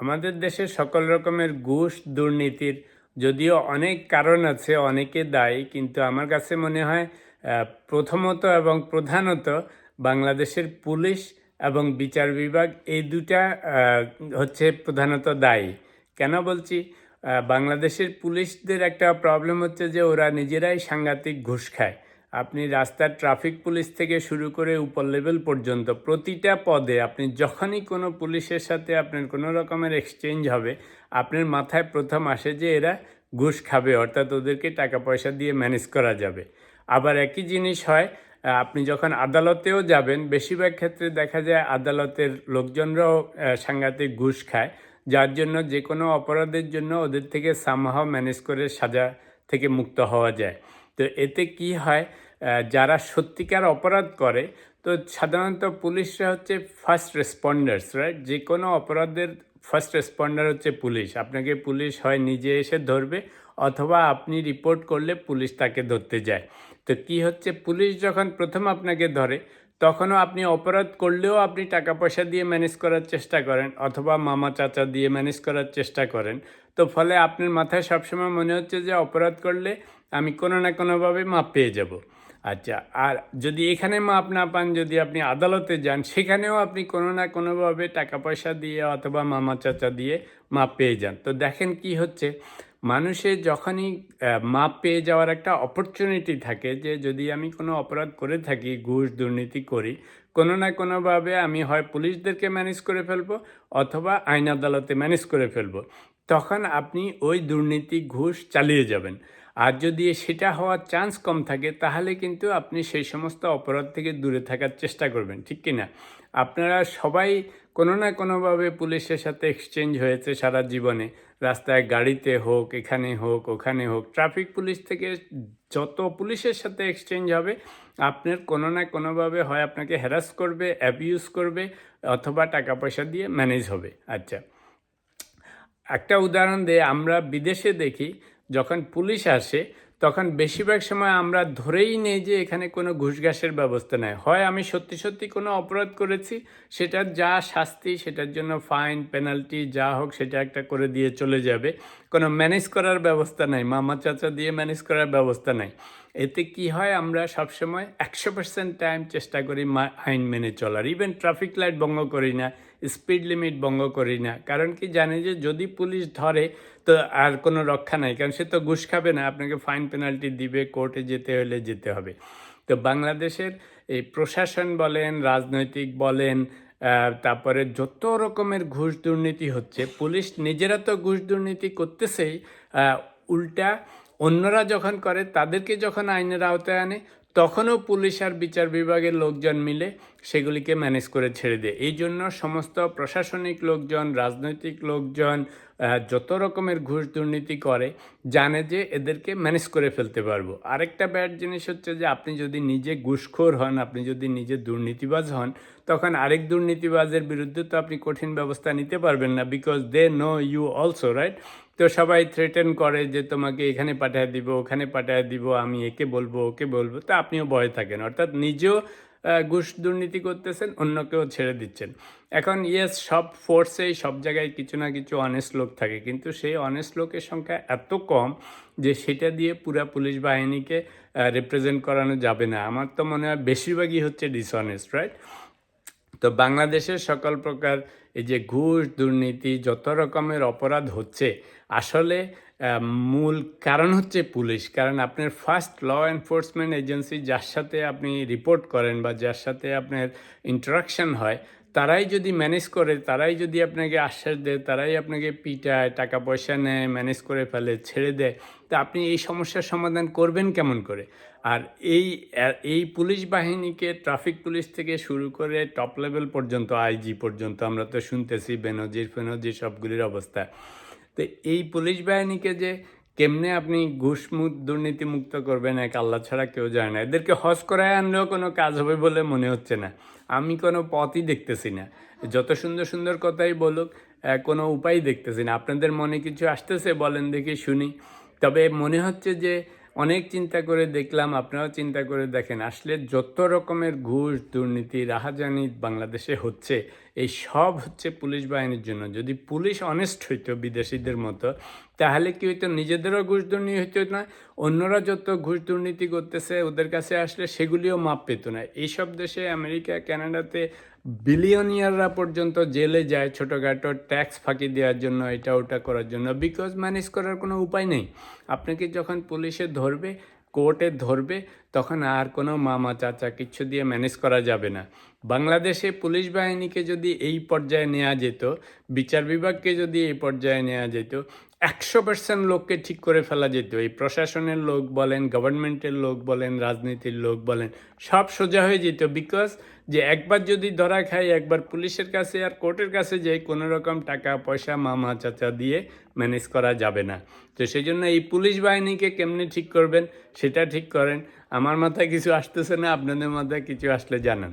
আমাদের দেশে সকল রকমের ঘুষ, দুর্নীতির যদিও অনেক কারণ আছে, অনেকে দায়ী, কিন্তু আমার কাছে মনে হয় প্রথমত এবং প্রধানত বাংলাদেশের পুলিশ এবং বিচার বিভাগ এই দুটা হচ্ছে প্রধানত দায়ী। কেন বলছি? বাংলাদেশের পুলিশদের একটা প্রবলেম হচ্ছে যে ওরা নিজেরাই সাংঘাতিক ঘুষ খায়। আপনি রাস্তার ট্রাফিক পুলিশ থেকে শুরু করে উপর লেভেল পর্যন্ত প্রতিটা পদে আপনি যখনই কোনো পুলিশের সাথে আপনার কোনো রকমের এক্সচেঞ্জ হবে, আপনার মাথায় প্রথম আসে যে এরা ঘুষ খাবে, অর্থাৎ ওদেরকে টাকা পয়সা দিয়ে ম্যানেজ করা যাবে। আবার একই জিনিস হয় আপনি যখন আদালতেও যাবেন, বেশিরভাগ ক্ষেত্রে দেখা যায় আদালতের লোকজনরাও সাংঘাতিক ঘুষ খায়, যার জন্য যে কোনো অপরাধের জন্য ওদের থেকে সামহাও ম্যানেজ করে সাজা থেকে মুক্ত হওয়া যায়। তো এতে কি হয় যারা সত্যিকার অপরাধ করে, তো সাধারণত পুলিশরা হচ্ছে ফার্স্ট রেসপন্ডার্স রাইট যে কোনো অপরাধের ফার্স্ট রেসপন্ডার হচ্ছে পুলিশ। আপনাকে পুলিশ হয় নিজে এসে ধরবে, অথবা আপনি রিপোর্ট করলে পুলিশ তাকে ধরতে যায়। তো কি হচ্ছে, পুলিশ যখন প্রথম আপনাকে ধরে, তখনও আপনি অপরাধ করলেও আপনি টাকা পয়সা দিয়ে ম্যানেজ করার চেষ্টা করেন, অথবা মামা চাচা দিয়ে ম্যানেজ করার চেষ্টা করেন। তো ফলে আপনার মাথায় সবসময় মনে হচ্ছে যে অপরাধ করলে আমি কোনো না কোনোভাবে মাপ পেয়ে যাব। আচ্ছা আর যদি এখানে মাপ না পান, যদি আপনি আদালতে যান, সেখানেও আপনি কোনো না কোনোভাবে টাকা পয়সা দিয়ে অথবা মামা চাচা দিয়ে মাপ পেয়ে যান। তো দেখেন কি হচ্ছে, মানুষের যখনই মাপ পেয়ে যাওয়ার একটা অপরচুনিটি থাকে যে, যদি আমি কোনো অপরাধ করে থাকি, ঘুষ দুর্নীতি করি, কোনো না কোনোভাবে আমি হয় পুলিশদেরকে ম্যানেজ করে ফেলব, অথবা আইন আদালতে ম্যানেজ করে ফেলব, তখন আপনি ওই দুর্নীতি, ঘুষ চালিয়ে যাবেন। আর যদি সেটা হওয়ার চান্স কম থাকে, তাহলে কিন্তু আপনি সেই সমস্ত অপরাধ থেকে দূরে থাকার চেষ্টা করবেন, ঠিক কি না? আপনারা সবাই কোনো না কোনোভাবে পুলিশের সাথে এক্সচেঞ্জ হয়েছে সারা জীবনে। রাস্তায় গাড়িতে হোক, এখানে হোক, ওখানে হোক ট্রাফিক পুলিশ থেকে যত পুলিশের সাথে এক্সচেঞ্জ হবে, আপনার কোনো না কোনোভাবে হয় আপনাকে হ্যারাস করবে অ্যাবিউজ করবে, অথবা টাকা পয়সা দিয়ে ম্যানেজ হবে। আচ্ছা একটা উদাহরণ দিয়ে আমরা বিদেশে দেখি যখন পুলিশ আসে, তখন বেশিরভাগ সময় আমরা ধরেই নেই যে এখানে কোনো ঘুষঘাসের ব্যবস্থা নেই। হয় আমি সত্যি সত্যি কোনো অপরাধ করেছি, সেটার যা শাস্তি, সেটার জন্য ফাইন, পেনাল্টি, যা হোক, সেটা একটা করে দিয়ে চলে যাবে। কোনো ম্যানেজ করার ব্যবস্থা নাই, মামা চাচা দিয়ে ম্যানেজ করার ব্যবস্থা নাই। এতে কি হয়, আমরা সবসময় একশো পার্সেন্ট টাইম চেষ্টা করি আইন মেনে চলার। ইভেন ট্রাফিক লাইট ভঙ্গ করি না। স্পিড লিমিট ভঙ্গ করি না। কারণ কি জানি যে যদি পুলিশ ধরে, তো আর কোনো রক্ষা নাই। কারণ সে তো ঘুষ খাবে না। আপনাকে ফাইন পেনাল্টি দিবে, কোর্টে যেতে হলে যেতে হবে। তো বাংলাদেশের এই প্রশাসন বলেন, রাজনৈতিক বলেন তারপরে যত রকমের ঘুষ দুর্নীতি হচ্ছে, পুলিশ নিজেরা তো ঘুষ দুর্নীতি করতেছেই উল্টা অন্যরা যখন করে, তাদেরকে যখন আইনের আওতায় আনে তখনও পুলিশ আর বিচার বিভাগের লোকজন মিলে সেগুলিকে ম্যানেজ করে ছেড়ে দেয়। এই জন্য সমস্ত প্রশাসনিক লোকজন, রাজনৈতিক লোকজন যত রকমের ঘুষ দুর্নীতি করে, জানে যে এদেরকে ম্যানেজ করে ফেলতে পারব। আরেকটা ব্যাড জিনিস হচ্ছে যে আপনি যদি নিজে ঘুষখোর হন, আপনি যদি নিজে দুর্নীতিবাজ হন, তখন আরেক দুর্নীতিবাজের বিরুদ্ধে তো আপনি কঠিন ব্যবস্থা নিতে পারবেন না because they know you also right তো সবাই থ্রেটেন করে যে তোমাকে এখানে পাঠিয়ে দিব, ওখানে পাঠিয়ে দিব, আমি একে বলব, ওকে বলব। তা আপনিও ভয়ে থাকেন। অর্থাৎ নিজেও ঘুষ দুর্নীতি করতেছেন, অন্যকেও ছেড়ে দিচ্ছেন। এখন ইয়েস সব ফোর্সেই সব জায়গায় কিছু না কিছু অনেস্ট লোক থাকে। কিন্তু সেই অনেস্ট লোকের সংখ্যা এত কম যে সেটা দিয়ে পুরা পুলিশ বাহিনীকে রিপ্রেজেন্ট করানো যাবে না। আমার তো মনে হয় বেশিরভাগই হচ্ছে ডিসঅনেস্ট রাইট তো বাংলাদেশের সকল প্রকার এই যে ঘুষ, দুর্নীতি যত রকমের অপরাধ হচ্ছে, আসলে মূল কারণ হচ্ছে পুলিশ। কারণ আপনার ফার্স্ট ল এনফোর্সমেন্ট এজেন্সি যার সাথে আপনি রিপোর্ট করেন বা যার সাথে আপনার ইন্টারাকশন হয় তারাই যদি ম্যানেজ করে, তারাই যদি আপনাকে আশ্বাস দেয়, তারাই আপনাকে পিটায় টাকা পয়সা নেয় ম্যানেজ করে ফেলে, ছেড়ে দেয়, তা আপনি এই সমস্যার সমাধান করবেন কেমন করে? আর এই এই পুলিশ বাহিনীকে ট্রাফিক পুলিশ থেকে শুরু করে টপ লেভেল পর্যন্ত আইজি পর্যন্ত, আমরা তো শুনতেছি বেনজির ফেনজির সবগুলির অবস্থা। তো এই পুলিশ বাহিনীকে যে কেমনে আপনি ঘুষ দুর্নীতি মুক্ত করবেন এক আল্লাহ ছাড়া কেউ জানে না। এদেরকে হজ করায় আনলেও কোনো কাজ হবে বলে মনে হচ্ছে না। আমি কোনো পথই দেখতেছি না। যত সুন্দর সুন্দর কথাই বলুক কোনো উপায় দেখতেছি না। আপনাদের মনে কিছু আসতেছে? বলেন দেখি, শুনি। তবে মনে হচ্ছে যে অনেক চিন্তা করে দেখলাম, আপনারাও চিন্তা করে দেখেন। আসলে যত রকমের ঘুষ দুর্নীতি, রাহাজানি বাংলাদেশে হচ্ছে এই সব হচ্ছে পুলিশ বাহিনীর জন্য। যদি পুলিশ অনেস্ট হইতো বিদেশিদের মতো, তাহলে কি হইতো? নিজেদেরও ঘুষ দুর্নীতি হইতো না, অন্যরা যত ঘুষ দুর্নীতি করতেছে ওদের কাছে আসলে সেগুলিও মাপ পেত না। এইসব দেশে আমেরিকা, কানাডাতে বিলিয়নিয়াররা পর্যন্ত জেলে যায় ছোটোখাটো ট্যাক্স ফাঁকি দেওয়ার জন্য, এটা ওটা করার জন্য। বিকজ ম্যানেজ করার কোনো উপায় নেই। আপনাকে যখন পুলিশে ধরবে কোর্টে ধরবে, তখন আর কোনো মামা চাচা কিছু দিয়ে ম্যানেজ করা যাবে না। বাংলাদেশে পুলিশ বাহিনীকে যদি এই পর্যায়ে নেওয়া যেত, বিচার বিভাগকে যদি এই পর্যায়ে নেওয়া যেত একশো পার্সেন্ট লোককে ঠিক করে ফেলা যেত। এই প্রশাসনের লোক বলেন গভর্নমেন্টের লোক বলেন, রাজনীতির লোক বলেন, সব সোজা হয়ে যেত বিকজ যে একবার যদি ধরা খাই একবার পুলিশের কাছে আর কোর্টের কাছে যাই কোনো রকম টাকা, পয়সা, মামা, চাচা দিয়ে ম্যানেজ করা যাবে না। তো সেই জন্য এই পুলিশ বাহিনীকে কেমনে ঠিক করবেন, সেটা ঠিক করেন। আমার মাথায় কিছু আসতেছে না, আপনাদের মাথায় কিছু আসলে জানান।